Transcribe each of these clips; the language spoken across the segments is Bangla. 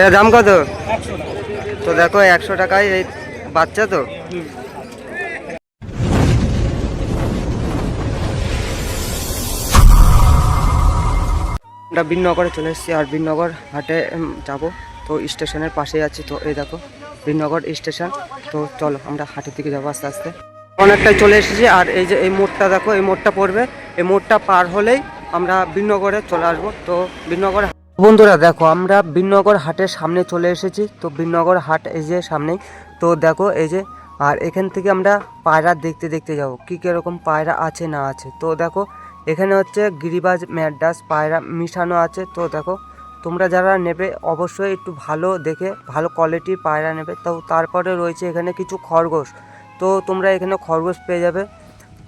এর দাম কত? তো দেখো, একশো টাকায় এই বাচ্চা তো। আমরা বিনগরে চলে এসেছি, আর বিনগর হাটে যাব। তো স্টেশনের পাশেই আছি। তো এই দেখো, বিনগর স্টেশন। তো চলো, আমরা হাটের দিকে যাব আস্তে আস্তে। অনেকটাই চলে এসেছি, আর এই যে, এই মোড়টা দেখো, এই মোড়টা পড়বে। এই মোড়টা পার হলেই আমরা বিনগরে চলে আসব। তো বিনগর বন্ধুরা, দেখো, আমরা বিনগর হাটের সামনে চলে এসেছি। তো বিনগর হাট এই যে সামনেই। তো দেখো, এই যে, আর এখান থেকে আমরা পায়রা দেখতে দেখতে যাব। কী কীরকম পায়রা আছে, না আছে? তো দেখো, এখানে হচ্ছে গিরিবাজ ম্যাডাস পায়রা মিশানো আছে। তো দেখো, তোমরা যারা নেবে, অবশ্যই একটু ভালো দেখে, ভালো কোয়ালিটির পায়রা নেবে। তো তারপরে রয়েছে এখানে কিছু খরগোশ। তো তোমরা এখানে খরগোশ পেয়ে যাবে।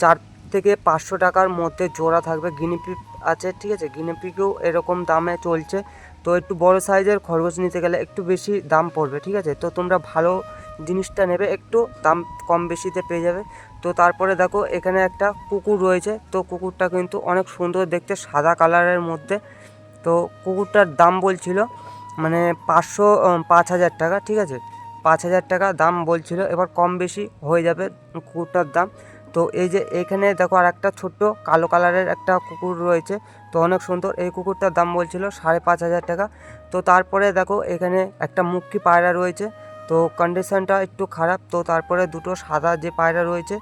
চার থেকে পাঁচশো টাকার মধ্যে জোড়া থাকবে। গিনিপিক আছে, ঠিক আছে? গিনিপিকেও এরকম দামে চলছে। তো একটু বড় সাইজের খরগোশ নিতে গেলে একটু বেশি দাম পড়বে, ঠিক আছে? তো তোমরা ভালো জিনিসটা নেবে, একটু দাম কম বেশিতে পেয়ে যাবে। তো তারপরে দেখো, এখানে একটা কুকুর রয়েছে। তো কুকুরটা কিন্তু অনেক সুন্দর দেখতে, সাদা কালারের মধ্যে। তো কুকুরটার দাম বলছিল মানে পাঁচশো পাঁচ হাজার টাকা, ঠিক আছে? পাঁচ হাজার টাকা দাম বলছিল। এবার কম বেশি হয়ে যাবে কুকুরটার দাম। তো এই যে এখানে দেখো আর একটা ছোট্ট কালো কালারের একটা কুকুর রয়েছে। তো অনেক সুন্দর। এই কুকুরটার দাম বলছিল সাড়ে পাঁচ হাজার টাকা। তো তারপরে দেখো এখানে একটা মুক্কি পায়রা রয়েছে। তো কন্ডিশনটা একটু খারাপ। তো তারপরে দুটো সাদা যে পায়রা রয়েছে,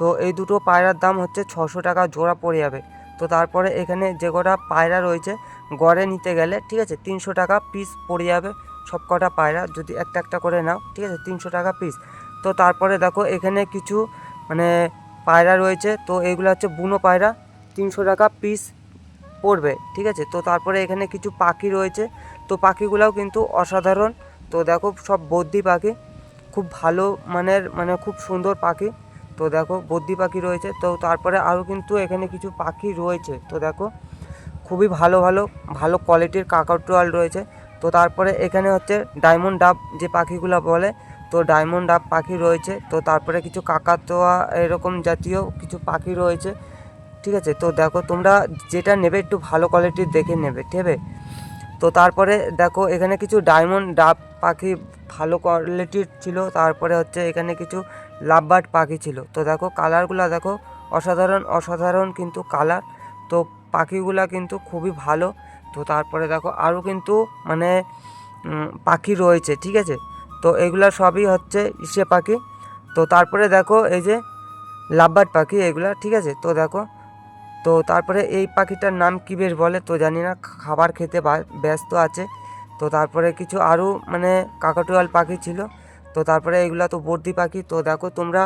তো এই দুটো পায়রার দাম হচ্ছে ছশো টাকা জোড়া পড়ে যাবে। তো তারপরে এখানে যে কটা পায়রা রয়েছে, গড়ে নিতে গেলে ঠিক আছে তিনশো টাকা পিস পড়ে যাবে সব কটা পায়রা। যদি একটা একটা করে নাও, ঠিক আছে, তিনশো টাকা পিস তো তারপরে দেখো এখানে কিছু মানে পায়রা রয়েছে, তো এগুলো হচ্ছে বুনো পায়রা, তিনশো টাকা পিস পড়বে, ঠিক আছে? তো তারপরে এখানে কিছু পাখি রয়েছে, তো পাখিগুলোও কিন্তু অসাধারণ। তো দেখো সব বদ্যি পাখি, খুব ভালো মানের মানে খুব সুন্দর পাখি। তো দেখো বদ্যি পাখি রয়েছে, তো তারপরে আরও কিন্তু এখানে কিছু পাখি রয়েছে, তো দেখো খুবই ভালো ভালো ভালো কোয়ালিটির কাকাতুয়াল রয়েছে। তো তারপরে এখানে হচ্ছে ডায়মন্ড ডাব যে পাখিগুলো বলে তো ডায়মন্ড ডাব পাখি রয়েছে, তো তারপরে কিছু কাকাতোয়া এরকম জাতীয় কিছু পাখি রয়েছে, ঠিক আছে? তো দেখো, তোমরা যেটা নেবে একটু ভালো কোয়ালিটির দেখে নেবে, ঠিক তো তারপরে দেখো, এখানে কিছু ডায়মন্ড ডাব পাখি ভালো কোয়ালিটির ছিল, তারপরে হচ্ছে এখানে কিছু লাভবার্ড পাখি ছিল। তো দেখো কালারগুলো দেখো, অসাধারণ অসাধারণ কিন্তু কালার তো পাখিগুলা কিন্তু খুবই ভালো। তো তারপরে দেখো, আরও কিন্তু মানে পাখি রয়েছে, ঠিক আছে? তো এগুলা সবই হচ্ছে ইসে পাখি। তো তারপরে দেখো এই যে লাভবার্ড পাখি এগুলা ঠিক আছে? তো দেখো তো তারপরে এই পাখিটার নাম কী বেশ বলে তো জানি না খাবার খেতে ব্যস্ত আছে। তো তারপরে কিছু আরও মানে কাকাটুয়াল পাখি ছিল। তো তারপরে এগুলা তো বর্দি পাখি। তো দেখো তোমরা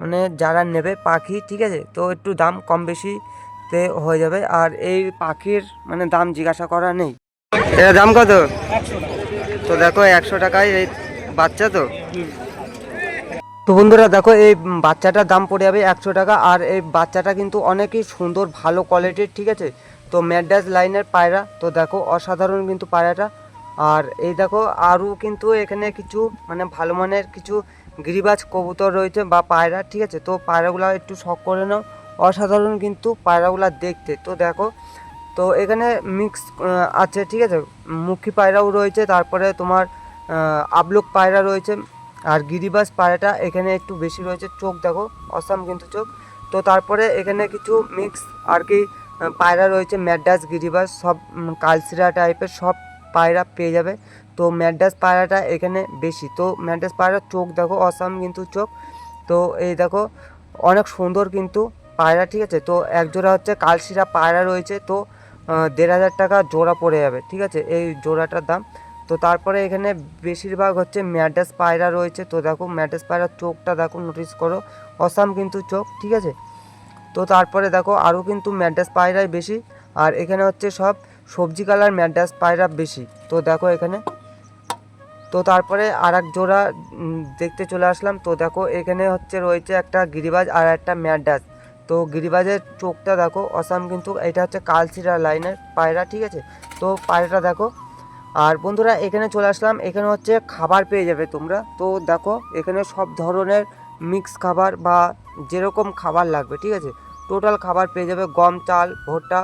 মানে যারা নেবে পাখি ঠিক আছে? তো একটু দাম কম বেশিতে হয়ে যাবে। আর এই পাখির মানে দাম জিজ্ঞাসা করা নেই। এর দাম কত? তো দেখো একশো টাকায় এই বাচ্চা তো? তো বন্ধুরা দেখো এই বাচ্চাটার দাম পড়ে যাবে একশো টাকা আর এই বাচ্চাটা কিন্তু অনেকই সুন্দর ভালো কোয়ালিটির ঠিক আছে? তো ম্যাডাস লাইনের পায়রা তো দেখো অসাধারণ কিন্তু পায়রাটা। আর এই দেখো আরও কিন্তু এখানে কিছু মানে ভালো মানের কিছু গিরিবাজ কবুতর রয়েছে বা পায়রা ঠিক আছে? তো পায়রাগুলো একটু শখ করে নাও। অসাধারণ কিন্তু পায়রাগুলো দেখতে। তো দেখো তো এখানে মিক্স আছে ঠিক আছে? মুখী পায়রাও রয়েছে তারপরে তোমার আবলক পায়রা রয়েছে। আর গিরিবাস পায়রাটা এখানে একটু বেশি রয়েছে। চোখ দেখো, অসাম কিন্তু চোখ। তো তারপরে এখানে কিছু মিক্স আর কি পায়রা রয়েছে ম্যাডাস গিরিবাস, সব কালসিরা টাইপের সব পায়রা পেয়ে যাবে। তো ম্যাডাস পায়রাটা এখানে বেশি। তো ম্যাডাস পায়রার চোখ দেখো, অসাম কিন্তু চোখ। তো এই দেখো, অনেক সুন্দর কিন্তু পায়রা, ঠিক আছে? তো এক জোড়া হচ্ছে কালশিরা পায়রা রয়েছে। তো দেড় হাজার টাকা জোড়া পড়ে যাবে, ঠিক আছে? এই জোড়াটার দাম। তো তারপরে এখানে বেশিরভাগ হচ্ছে ম্যাডাস পায়রা রয়েছে। তো দেখো ম্যাডাস পায়রার চোখটা দেখো নোটিস করো। অসাম কিন্তু চোখ, ঠিক আছে? তো তারপরে দেখো আরও কিন্তু ম্যাডাস পায়রাই বেশি। আর এখানে হচ্ছে সব সবজি কালার ম্যাডাস পায়রা বেশি। তো দেখো এখানে। তো তারপরে আর এক জোড়া দেখতে চলে আসলাম। তো দেখো এখানে হচ্ছে রয়েছে একটা গিরিবাজ আর একটা ম্যাডাস। তো গিরিবাজের চোখটা দেখো, অসাম কিন্তু, এটা হচ্ছে কালচিরা লাইনের পায়রা, ঠিক আছে? তো পায়রাটা দেখো আর বন্ধুরা, এখানে চলে আসলাম। এখানে হচ্ছে খাবার পেয়ে যাবে তোমরা। তো দেখো, এখানে সব ধরনের মিক্স খাবার বা যেরকম খাবার লাগবে, ঠিক আছে? টোটাল খাবার পেয়ে যাবে গম, চাল, ভুট্টা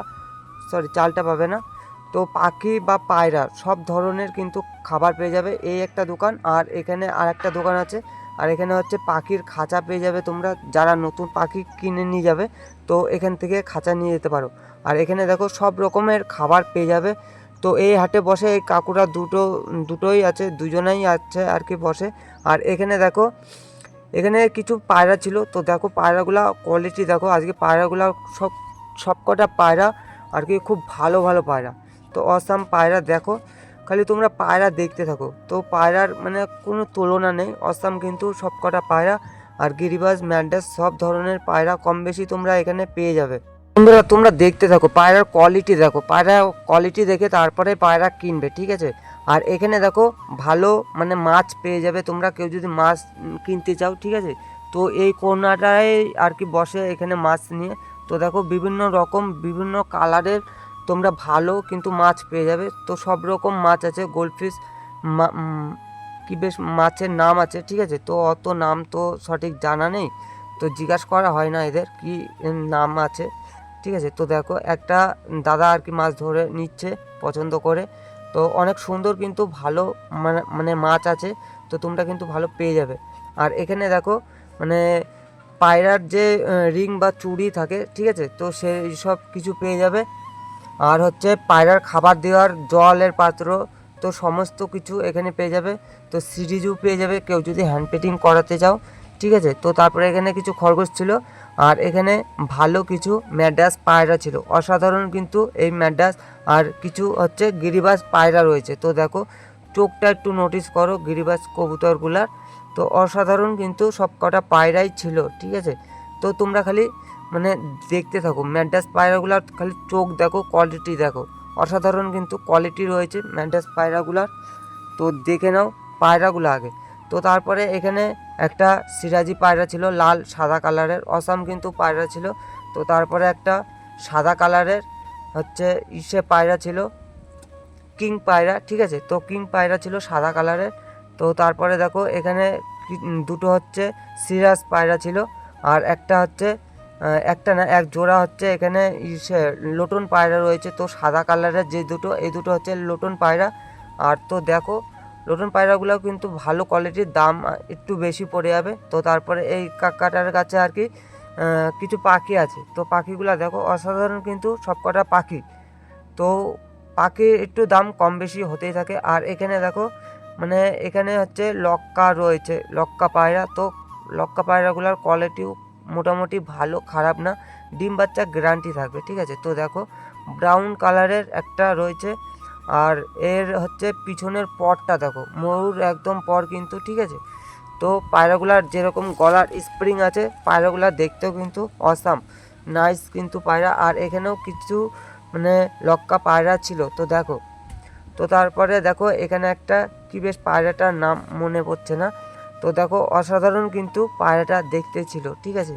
সরি চালটা পাবে না। তো পাখি বা পায়রা, সব ধরনের কিন্তু খাবার পেয়ে যাবে এই একটা দোকান। আর এখানে আর একটা দোকান আছে। আর এখানে হচ্ছে পাখির খাঁচা পেয়ে যাবে তোমরা। যারা নতুন পাখি কিনে নিয়ে যাবে, তো এখান থেকে খাঁচা নিয়ে যেতে পারো। আর এখানে দেখো, সব রকমের খাবার পেয়ে যাবে। তো এই হাটে বসে এই কাকুরা দুটো, দুটোই আছে, দুজনেই আছে আর কি বসে। আর এখানে দেখো, এখানে কিছু পায়রা ছিল। তো দেখো পায়রাগুলা কোয়ালিটি দেখো, আজকে পায়রাগুলা সব সব কটা পায়রা আর কি খুব ভালো ভালো পায়রা। তো অসাম পায়রা দেখো, খালি তোমরা পায়রা দেখতে থাকো। তো পায়রার মানে কোনো তুলনা নেই, অসাম কিন্তু সব কটা পায়রা আর গিরিবাজ, ম্যান্ডাস সব ধরনের পায়রা কম বেশি তোমরা এখানে পেয়ে যাবে। বন্ধুরা, তোমরা দেখতে থাকো, পায়রার কোয়ালিটি দেখো। পায়রা কোয়ালিটি দেখে তারপরে পায়রা কিনবে, ঠিক আছে? আর এখানে দেখো, ভালো মানে মাছ পেয়ে যাবে তোমরা, কেউ যদি মাছ কিনতে চাও, ঠিক আছে? তো এই কোনাটায় আর কি বসে এখানে মাছ নিয়ে। তো দেখো, বিভিন্ন রকম, বিভিন্ন কালারের তোমরা ভালো কিন্তু মাছ পেয়ে যাবে। তো সব রকম মাছ আছে গোল্ডফিশ কি বেশ মাছের নাম আছে, ঠিক আছে? তো অত নাম তো সঠিক জানা নেই। তো জিজ্ঞাসা করা হয় না এদের, কি নাম আছে। ঠিক আছে? তো দেখো, একটা দাদা আর কি মাছ ধরে নিচ্ছে, পছন্দ করে। তো অনেক সুন্দর কিন্তু ভালো মানে মানে মাছ আছে, তো তোমরা কিন্তু ভালো পেয়ে যাবে। আর এখানে দেখো মানে পায়রার যে রিং বা চুড়ি থাকে, ঠিক আছে? তো সেই সব কিছু পেয়ে যাবে। আর হচ্ছে পায়রার খাবার দেওয়ার জলের পাত্র, তো সমস্ত কিছু এখানে পেয়ে যাবে। তো সিরিজও পেয়ে যাবে, কেউ যদি হ্যান্ড পেটিং করাতে চাও, ঠিক আছে? তো তারপরে এখানে কিছু খরগোশ ছিল। আর এখানে ভালো কিছু ম্যাডাস পায়রা ছিল। অসাধারণ কিন্তু এই ম্যাডাস। আর কিছু হচ্ছে গিরিবাস পায়রা রয়েছে। তো দেখো, চোখটা একটু নোটিস করো গিরিবাস কবুতরগুলার। তো অসাধারণ কিন্তু সব কটা পায়রাই ছিল, ঠিক আছে? তো তোমরা খালি মানে দেখতে থাকো, ম্যাডাস পায়রাগুলার খালি চোখ দেখো কোয়ালিটি দেখো। অসাধারণ কিন্তু কোয়ালিটি রয়েছে ম্যাডাস পায়রাগুলার। তো দেখে নাও পায়রাগুলো আগে। তো তারপরে এখানে একটা সিরাজি পায়রা ছিল, লাল, সাদা কালারের। অসাম কিন্তু পায়রা ছিল। তো তারপরে একটা সাদা কালারের হচ্ছে ইসে পায়রা ছিল। কিং পায়রা, ঠিক আছে? তো কিং পায়রা ছিল সাদা কালারের। তো তারপরে দেখো, এখানে দুটো হচ্ছে সিরাজ পায়রা ছিল আর একটা হচ্ছে একটা না, এক জোড়া হচ্ছে এখানে ইসে লোটন পায়রা রয়েছে। তো সাদা কালারের যে দুটো, এই দুটো হচ্ছে লোটন পায়রা। আর তো দেখো লোটন পায়রাগুলো কিন্তু ভালো কোয়ালিটির দাম একটু বেশি পড়ে যাবে। তো তারপরে এই কাকাটার কাছে আর কি কিছু পাখি আছে। তো পাখিগুলো দেখো, অসাধারণ কিন্তু সবকটা পাখি। তো পাখির একটু দাম কম বেশি হতেই থাকে। আর এখানে দেখো মানে এখানে হচ্ছে লক্কা রয়েছে, লক্কা পায়রা। তো লক্কা পায়রাগুলোর কোয়ালিটিও মোটামুটি ভালো, খারাপ না। ডিম বাচ্চা গ্যারান্টি থাকবে, ঠিক আছে? তো দেখো ব্রাউন কালারের একটা রয়েছে। আর এর হচ্ছে পিছনের পরটা দেখো, ময়ূর একদম পর কিন্তু, ঠিক আছে? তো পায়রাগুলার যেরকম গলার স্প্রিং আছে, পায়রাগুলা দেখতেও কিন্তু অসাম নাইস কিন্তু পায়রা। আর এখানেও কিছু মানে লক্কা পায়রা ছিল, তো দেখো। তো তারপরে দেখো, এখানে একটা, কি বেশ পায়রাটার নাম মনে পড়ছে না। তো দেখো, অসাধারণ কিন্তু পায়রাটা দেখতে ছিল, ঠিক আছে?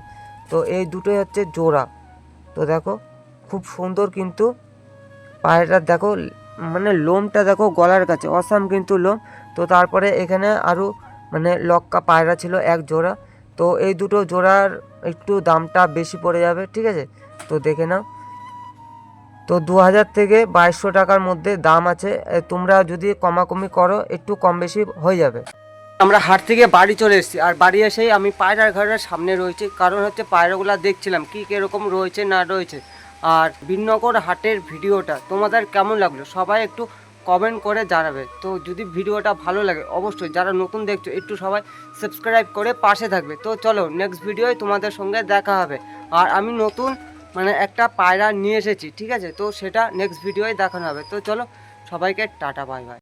তো এই দুটোই হচ্ছে জোড়া। তো দেখো, খুব সুন্দর কিন্তু পায়রাটার দেখো মানে লোমটা দেখো গলার কাছে, অসাম কিন্তু লোম। তো তারপরে এখানে আরও মানে লক্কা পায়রা ছিল এক জোড়া। তো এই দুটো জোড়ার একটু দামটা বেশি পড়ে যাবে, ঠিক আছে? তো দেখে নাও। তো দু হাজার থেকে বাইশশো টাকার মধ্যে দাম আছে। তোমরা যদি কমাকমি করো, একটু কম বেশি হয়ে যাবে। আমরা হাট থেকে বাড়ি চলে এসেছি। আর বাড়ি এসেই আমি পায়রার ঘরের সামনে রয়েছি। কারণ হচ্ছে পায়রাগুলো দেখছিলাম, কী কীরকম রয়েছে না রয়েছে। আর বিনগর হাটের ভিডিওটা তোমাদের কেমন লাগল? সবাই একটু কমেন্ট করে জানাবে। তো যদি ভিডিওটা ভালো লাগে, অবশ্যই যারা নতুন দেখছ, একটু সবাই সাবস্ক্রাইব করে পাশে থাকবে। তো চলো নেক্সট ভিডিওয় তোমাদের সঙ্গে দেখা হবে। আর আমি নতুন মানে একটা পায়রা নিয়ে এসেছি, ঠিক আছে? তো সেটা নেক্সট ভিডিওয় দেখানো হবে। তো চলো, সবাইকে টাটা বাই বাই